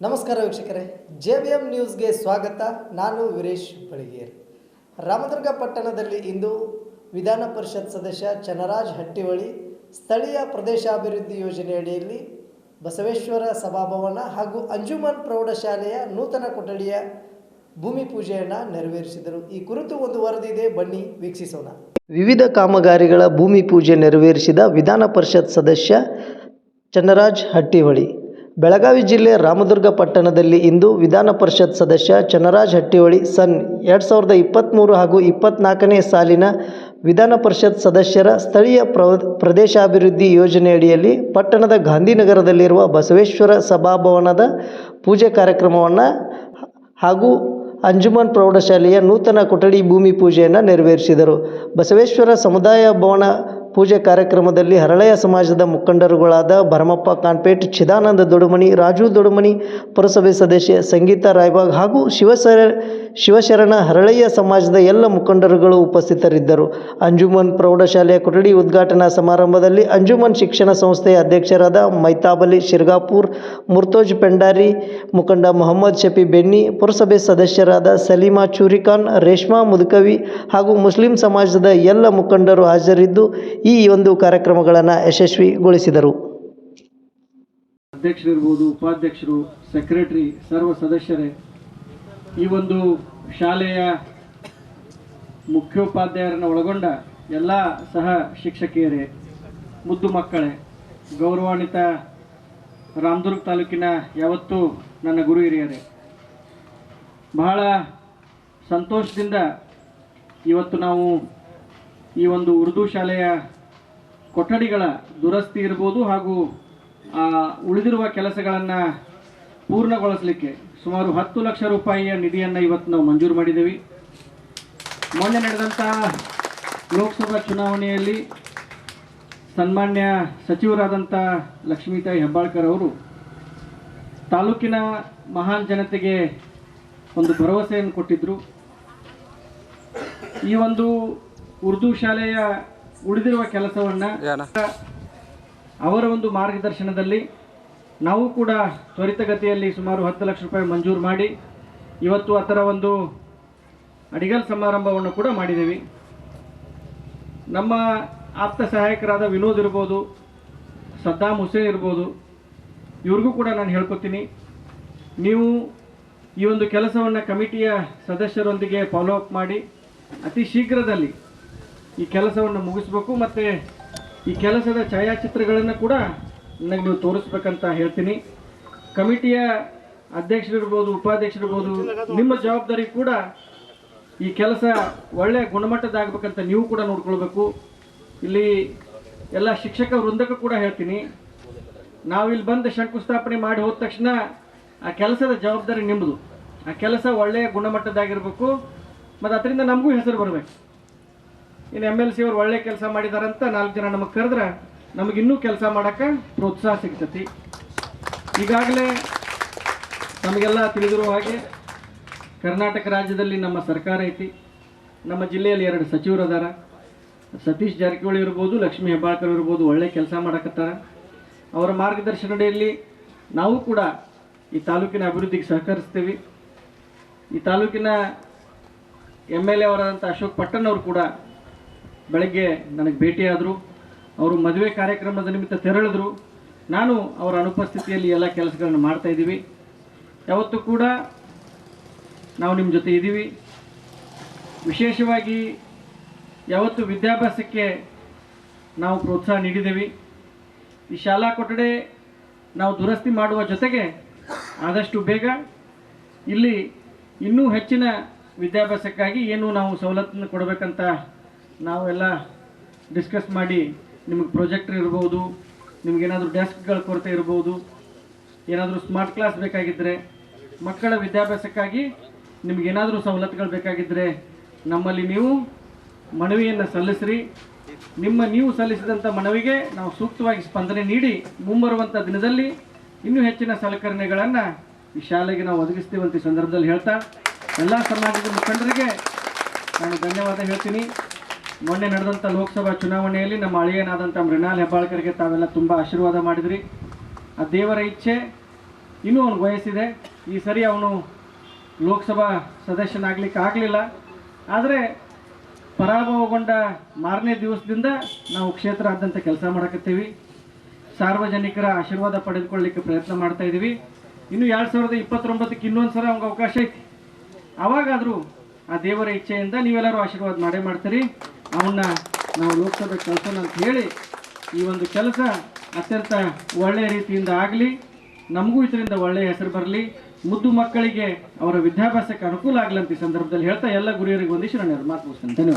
ನಮಸ್ಕಾರ ವೀಕ್ಷಕರೇ, J B M ನ್ಯೂಸ್ಗೆ ಸ್ವಾಗತ. ನಾನು ವೀರೇಶ್ ಬಳಿಗೇರ್. ರಾಮದುರ್ಗ ಪಟ್ಟಣದಲ್ಲಿ ಇಂದು ವಿಧಾನ ಪರಿಷತ್ ಸದಸ್ಯ ಚನ್ನರಾಜ್ ಹಟ್ಟಿವಳಿ ಸ್ಥಳೀಯ ಪ್ರದೇಶಾಭಿವೃದ್ಧಿ ಯೋಜನೆಯಡಿಯಲ್ಲಿ ಬಸವೇಶ್ವರ ಸಭಾಭವನ ಹಾಗೂ ಅಂಜುಮನ್ ಪ್ರೌಢಶಾಲೆಯ ನೂತನ ಕೊಠಡಿಯ ಭೂಮಿ ಪೂಜೆಯನ್ನು ನೆರವೇರಿಸಿದರು. ಈ ಕುರಿತು ಒಂದು ವರದಿ ಇದೆ, ಬನ್ನಿ ವೀಕ್ಷಿಸೋಣ. ವಿವಿಧ ಕಾಮಗಾರಿಗಳ ಭೂಮಿ ಪೂಜೆ ನೆರವೇರಿಸಿದ ವಿಧಾನ ಪರಿಷತ್ ಸದಸ್ಯ ಚನ್ನರಾಜ್ ಹಟ್ಟಿಹೊಳಿ. ಬೆಳಗಾವಿ ಜಿಲ್ಲೆ ರಾಮದುರ್ಗ ಪಟ್ಟಣದಲ್ಲಿ ಇಂದು ವಿಧಾನ ಪರಿಷತ್ ಸದಸ್ಯ ಚನ್ನರಾಜ್ ಹಟ್ಟಿಹೊಳಿ ಸನ್ ಎರಡು ಸಾವಿರದ ಇಪ್ಪತ್ತ್ಮೂರು ಹಾಗೂ ಇಪ್ಪತ್ತ್ನಾಲ್ಕನೇ ಸಾಲಿನ ವಿಧಾನ ಪರಿಷತ್ ಸದಸ್ಯರ ಸ್ಥಳೀಯ ಪ್ರ ಪ್ರದೇಶಾಭಿವೃದ್ಧಿ ಯೋಜನೆಯಡಿಯಲ್ಲಿ ಪಟ್ಟಣದ ಗಾಂಧಿನಗರದಲ್ಲಿರುವ ಬಸವೇಶ್ವರ ಸಭಾಭವನದ ಪೂಜೆ ಕಾರ್ಯಕ್ರಮವನ್ನು ಹಾಗೂ ಅಂಜುಮನ್ ಪ್ರೌಢಶಾಲೆಯ ನೂತನ ಕೊಠಡಿ ಭೂಮಿ ಪೂಜೆಯನ್ನು ನೆರವೇರಿಸಿದರು. ಬಸವೇಶ್ವರ ಸಮುದಾಯ ಭವನ ಪೂಜೆ ಕಾರ್ಯಕ್ರಮದಲ್ಲಿ ಹರಳೆಯ ಸಮಾಜದ ಮುಖಂಡರುಗಳಾದ ಭರಮಪ್ಪ ಕಾನ್ಪೇಟ್, ಚಿದಾನಂದ ದೊಡುಮನಿ, ರಾಜು ದೊಡುಮನಿ, ಪುರಸಭೆ ಸದಸ್ಯೆ ಸಂಗೀತಾ ರಾಯ್ಬಾಗ್ ಹಾಗೂ ಶಿವಸರ ಶಿವಶರಣ ಹರಳಯ್ಯ ಸಮಾಜದ ಎಲ್ಲ ಮುಖಂಡರುಗಳು ಉಪಸ್ಥಿತರಿದ್ದರು. ಅಂಜುಮನ್ ಪ್ರೌಢಶಾಲೆಯ ಕೊಠಡಿ ಉದ್ಘಾಟನಾ ಸಮಾರಂಭದಲ್ಲಿ ಅಂಜುಮನ್ ಶಿಕ್ಷಣ ಸಂಸ್ಥೆಯ ಅಧ್ಯಕ್ಷರಾದ ಮೈತಾಬಲಿ ಶಿರ್ಗಾಪುರ್, ಮುರ್ತೋಜ್ ಪೆಂಡಾರಿ, ಮುಖಂಡ ಮೊಹಮ್ಮದ್ ಶಫಿ ಬೆನ್ನಿ, ಪುರಸಭೆ ಸದಸ್ಯರಾದ ಸಲೀಮಾ ಚೂರಿಖಾನ್ ರೇಷ್ಮಾ ಮುದುಕವಿ ಹಾಗೂ ಮುಸ್ಲಿಂ ಸಮಾಜದ ಎಲ್ಲ ಮುಖಂಡರು ಹಾಜರಿದ್ದು ಈ ಒಂದು ಕಾರ್ಯಕ್ರಮಗಳನ್ನು ಯಶಸ್ವಿಗೊಳಿಸಿದರು. ಅಧ್ಯಕ್ಷರಿರ್ಬೋದು, ಉಪಾಧ್ಯಕ್ಷರು, ಸೆಕ್ರೆಟರಿ, ಸರ್ವ ಸದಸ್ಯರೇ ಈ ಒಂದು ಶಾಲೆಯ ಮುಖ್ಯೋಪಾಧ್ಯಾಯರನ್ನು ಒಳಗೊಂಡ ಎಲ್ಲ ಸಹ ಶಿಕ್ಷಕಿಯರೇ, ಮುದ್ದು ಮಕ್ಕಳೇ, ಗೌರವಾನ್ವಿತ ರಾಮದುರ್ಗ ತಾಲೂಕಿನ ಯಾವತ್ತೂ ನನ್ನ ಗುರು ಹಿರಿಯರೇ, ಬಹಳ ಸಂತೋಷದಿಂದ ಇವತ್ತು ನಾವು ಈ ಒಂದು ಉರ್ದು ಶಾಲೆಯ ಕೊಠಡಿಗಳ ದುರಸ್ತಿ ಇರ್ಬೋದು ಹಾಗೂ ಉಳಿದಿರುವ ಕೆಲಸಗಳನ್ನು ಪೂರ್ಣಗೊಳಿಸಲಿಕ್ಕೆ ಸುಮಾರು ಹತ್ತು ಲಕ್ಷ ರೂಪಾಯಿಯ ನಿಧಿಯನ್ನು ಇವತ್ತು ನಾವು ಮಂಜೂರು ಮಾಡಿದ್ದೀವಿ. ಮೊನ್ನೆ ನಡೆದಂತಹ ಲೋಕಸಭಾ ಚುನಾವಣೆಯಲ್ಲಿ ಸನ್ಮಾನ್ಯ ಸಚಿವರಾದಂಥ ಲಕ್ಷ್ಮೀತಾಯಿ ಹೆಬ್ಬಾಳ್ಕರ್ ಅವರು ತಾಲೂಕಿನ ಮಹಾನ್ ಜನತೆಗೆ ಒಂದು ಭರವಸೆಯನ್ನು ಕೊಟ್ಟಿದ್ದರು ಈ ಒಂದು ಉರ್ದು ಶಾಲೆಯ ಉಳಿದಿರುವ ಕೆಲಸವನ್ನು ಅವರ ಒಂದು ಮಾರ್ಗದರ್ಶನದಲ್ಲಿ ನಾವು ಕೂಡ ತ್ವರಿತಗತಿಯಲ್ಲಿ ಸುಮಾರು ಹತ್ತು ಲಕ್ಷ ರೂಪಾಯಿ ಮಂಜೂರು ಮಾಡಿ ಇವತ್ತು ಅದರ ಒಂದು ಅಡಿಗಲ್ ಸಮಾರಂಭವನ್ನು ಕೂಡ ಮಾಡಿದ್ದೀವಿ. ನಮ್ಮ ಆಪ್ತ ಸಹಾಯಕರಾದ ವಿನೋದ್ ಇರ್ಬೋದು, ಸದ್ದಾಮ್ ಹುಸೇನ್ ಇರ್ಬೋದು, ಇವ್ರಿಗೂ ಕೂಡ ನಾನು ಹೇಳ್ಕೊತೀನಿ. ನೀವು ಈ ಒಂದು ಕೆಲಸವನ್ನು ಕಮಿಟಿಯ ಸದಸ್ಯರೊಂದಿಗೆ ಫಾಲೋ ಅಪ್ ಮಾಡಿ, ಅತಿ ಶೀಘ್ರದಲ್ಲಿ ಈ ಕೆಲಸವನ್ನು ಮುಗಿಸ್ಬೇಕು ಮತ್ತು ಈ ಕೆಲಸದ ಛಾಯಾಚಿತ್ರಗಳನ್ನು ಕೂಡ ನನಗೆ ನೀವು ತೋರಿಸ್ಬೇಕಂತ ಹೇಳ್ತೀನಿ. ಕಮಿಟಿಯ ಅಧ್ಯಕ್ಷರಿರ್ಬೋದು, ಉಪಾಧ್ಯಕ್ಷರಿರ್ಬೋದು, ನಿಮ್ಮ ಜವಾಬ್ದಾರಿ ಕೂಡ ಈ ಕೆಲಸ ಒಳ್ಳೆಯ ಗುಣಮಟ್ಟದಾಗಬೇಕಂತ ನೀವು ಕೂಡ ನೋಡ್ಕೊಳ್ಬೇಕು. ಇಲ್ಲಿ ಎಲ್ಲ ಶಿಕ್ಷಕ ವೃಂದಕ್ಕೂ ಕೂಡ ಹೇಳ್ತೀನಿ. ನಾವಿಲ್ಲಿ ಬಂದು ಶಂಕುಸ್ಥಾಪನೆ ಮಾಡಿ ಹೋದ ತಕ್ಷಣ ಆ ಕೆಲಸದ ಜವಾಬ್ದಾರಿ ನಿಮ್ಮದು ಆ ಕೆಲಸ ಒಳ್ಳೆಯ ಗುಣಮಟ್ಟದಾಗಿರಬೇಕು ಮತ್ತು ಅದರಿಂದ ನಮಗೂ ಹೆಸರು ಬರಬೇಕು. ಇನ್ನು ಎಂ ಎಲ್ ಸಿ ಅವರು ಒಳ್ಳೆಯ ಕೆಲಸ ಮಾಡಿದಾರಂತ ನಾಲ್ಕು ಜನ ನಮಗೆ ಕರೆದ್ರೆ ನಮಗೆ ಇನ್ನೂ ಕೆಲಸ ಮಾಡೋಕ್ಕೆ ಪ್ರೋತ್ಸಾಹ ಸಿಗ್ತತಿ. ಈಗಾಗಲೇ ನಮಗೆಲ್ಲ ತಿಳಿದಿರುವ ಹಾಗೆ ಕರ್ನಾಟಕ ರಾಜ್ಯದಲ್ಲಿ ನಮ್ಮ ಸರ್ಕಾರ ಐತಿ. ನಮ್ಮ ಜಿಲ್ಲೆಯಲ್ಲಿ ಎರಡು ಸಚಿವರು ಅದಾರ. ಸತೀಶ್ ಜಾರಕಿಹೊಳಿ ಇರ್ಬೋದು, ಲಕ್ಷ್ಮೀ ಹೆಬ್ಬಾಳ್ಕರ್ ಇರ್ಬೋದು, ಒಳ್ಳೆ ಕೆಲಸ ಮಾಡಕತ್ತಾರ. ಅವರ ಮಾರ್ಗದರ್ಶನಡಿಯಲ್ಲಿ ನಾವು ಕೂಡ ಈ ತಾಲೂಕಿನ ಅಭಿವೃದ್ಧಿಗೆ ಸಹಕರಿಸ್ತೀವಿ. ಈ ತಾಲೂಕಿನ ಎಂ ಎಲ್ ಎ ಅವರಾದಂಥ ಅಶೋಕ್ ಪಟ್ಟಣ್ ಅವರು ಕೂಡ ಬೆಳಗ್ಗೆ ನನಗೆ ಭೇಟಿಯಾದರು. ಅವರು ಮದುವೆ ಕಾರ್ಯಕ್ರಮದ ನಿಮಿತ್ತ ತೆರಳಿದ್ರು. ನಾನು ಅವರ ಅನುಪಸ್ಥಿತಿಯಲ್ಲಿ ಎಲ್ಲ ಕೆಲಸಗಳನ್ನು ಮಾಡ್ತಾ ಇದ್ದೀವಿ. ಯಾವತ್ತೂ ಕೂಡ ನಾವು ನಿಮ್ಮ ಜೊತೆ ಇದ್ದೀವಿ. ವಿಶೇಷವಾಗಿ ಯಾವತ್ತು ವಿದ್ಯಾಭ್ಯಾಸಕ್ಕೆ ನಾವು ಪ್ರೋತ್ಸಾಹ ನೀಡಿದ್ದೀವಿ. ಈ ಶಾಲಾ ಕೊಠಡಿ ನಾವು ದುರಸ್ತಿ ಮಾಡುವ ಜೊತೆಗೆ ಆದಷ್ಟು ಬೇಗ ಇಲ್ಲಿ ಇನ್ನೂ ಹೆಚ್ಚಿನ ವಿದ್ಯಾಭ್ಯಾಸಕ್ಕಾಗಿ ಏನು ನಾವು ಸವಲತ್ತನ್ನು ಕೊಡಬೇಕಂತ ನಾವೆಲ್ಲ ಡಿಸ್ಕಸ್ ಮಾಡಿ ನಿಮಗೆ ಪ್ರೊಜೆಕ್ಟರ್ ಇರ್ಬೋದು ನಿಮಗೇನಾದರೂ ಡೆಸ್ಕ್ಗಳ ಕೊರತೆ ಇರ್ಬೋದು, ಏನಾದರೂ ಸ್ಮಾರ್ಟ್ ಕ್ಲಾಸ್ ಬೇಕಾಗಿದ್ದರೆ ಮಕ್ಕಳ ವಿದ್ಯಾಭ್ಯಾಸಕ್ಕಾಗಿ ನಿಮಗೇನಾದರೂ ಸವಲತ್ತುಗಳು ಬೇಕಾಗಿದ್ದರೆ ನಮ್ಮಲ್ಲಿ ನೀವು ಮನವಿಯನ್ನು ಸಲ್ಲಿಸ್ರಿ. ನಿಮ್ಮ ನೀವು ಸಲ್ಲಿಸಿದಂಥ ಮನವಿಗೆ ನಾವು ಸೂಕ್ತವಾಗಿ ಸ್ಪಂದನೆ ನೀಡಿ ಮುಂಬರುವಂಥ ದಿನದಲ್ಲಿ ಇನ್ನೂ ಹೆಚ್ಚಿನ ಸಲಕರಣೆಗಳನ್ನು ಈ ಶಾಲೆಗೆ ನಾವು ಒದಗಿಸ್ತೀವಂತ ಈ ಸಂದರ್ಭದಲ್ಲಿ ಹೇಳ್ತಾ, ಎಲ್ಲ ಸಮಾಜದ ಮುಖಂಡರಿಗೆ ನಾನು ಧನ್ಯವಾದ ಹೇಳ್ತೀನಿ. ಮೊನ್ನೆ ನಡೆದಂಥ ಲೋಕಸಭಾ ಚುನಾವಣೆಯಲ್ಲಿ ನಮ್ಮ ಅಳಿಯನಾದಂಥ ಮೃಣಾಲ್ ಹೆಬ್ಬಾಳ್ಕರ್ಗೆ ತಾವೆಲ್ಲ ತುಂಬ ಆಶೀರ್ವಾದ ಮಾಡಿದ್ರಿ. ಆ ದೇವರ ಇಚ್ಛೆ ಇನ್ನೂ ಅವನು ವಯಸ್ಸಿದೆ ಈ ಸರಿ ಅವನು ಲೋಕಸಭಾ ಸದಸ್ಯನಾಗಲಿಕ್ಕೆ ಆಗಲಿಲ್ಲ. ಆದರೆ ಪರಾಭವಗೊಂಡ ಮಾರನೇ ದಿವಸದಿಂದ ನಾವು ಕ್ಷೇತ್ರಾದ್ಯಂತ ಕೆಲಸ ಮಾಡಕತ್ತೀವಿ. ಸಾರ್ವಜನಿಕರ ಆಶೀರ್ವಾದ ಪಡೆದುಕೊಳ್ಳಿಕ್ಕೆ ಪ್ರಯತ್ನ ಮಾಡ್ತಾ ಇದ್ದೀವಿ ಇನ್ನು ಎರಡು ಸಾವಿರದ ಇಪ್ಪತ್ತೊಂಬತ್ತಕ್ಕೆ ಇನ್ನೊಂದು ಸಲ ಅವ್ಗೆ ಅವಕಾಶ ಐತಿ. ಅವಾಗಾದರೂ ಆ ದೇವರ ಇಚ್ಛೆಯಿಂದ ನೀವೆಲ್ಲರೂ ಆಶೀರ್ವಾದ ಮಾಡೇ ಮಾಡ್ತೀರಿ. ಅವನ್ನ ನಾವು ಲೋಕಸಭೆ ಕಳ್ಸೋಣ ಅಂತ ಹೇಳಿ ಈ ಒಂದು ಕೆಲಸ ಅತ್ಯಂತ ಒಳ್ಳೆಯ ರೀತಿಯಿಂದ ಆಗಲಿ, ನಮಗೂ ಇದರಿಂದ ಒಳ್ಳೆಯ ಹೆಸರು ಬರಲಿ, ಮುದ್ದು ಮಕ್ಕಳಿಗೆ ಅವರ ವಿದ್ಯಾಭ್ಯಾಸಕ್ಕೆ ಅನುಕೂಲ ಆಗಲಿ ಈ ಸಂದರ್ಭದಲ್ಲಿ ಹೇಳ್ತಾ ಎಲ್ಲ ಗುರಿಯರಿಗೆ ಒಂದಿಷ್ಟು ನಾನು ಮಾತು ಧನ್ಯವಾದ.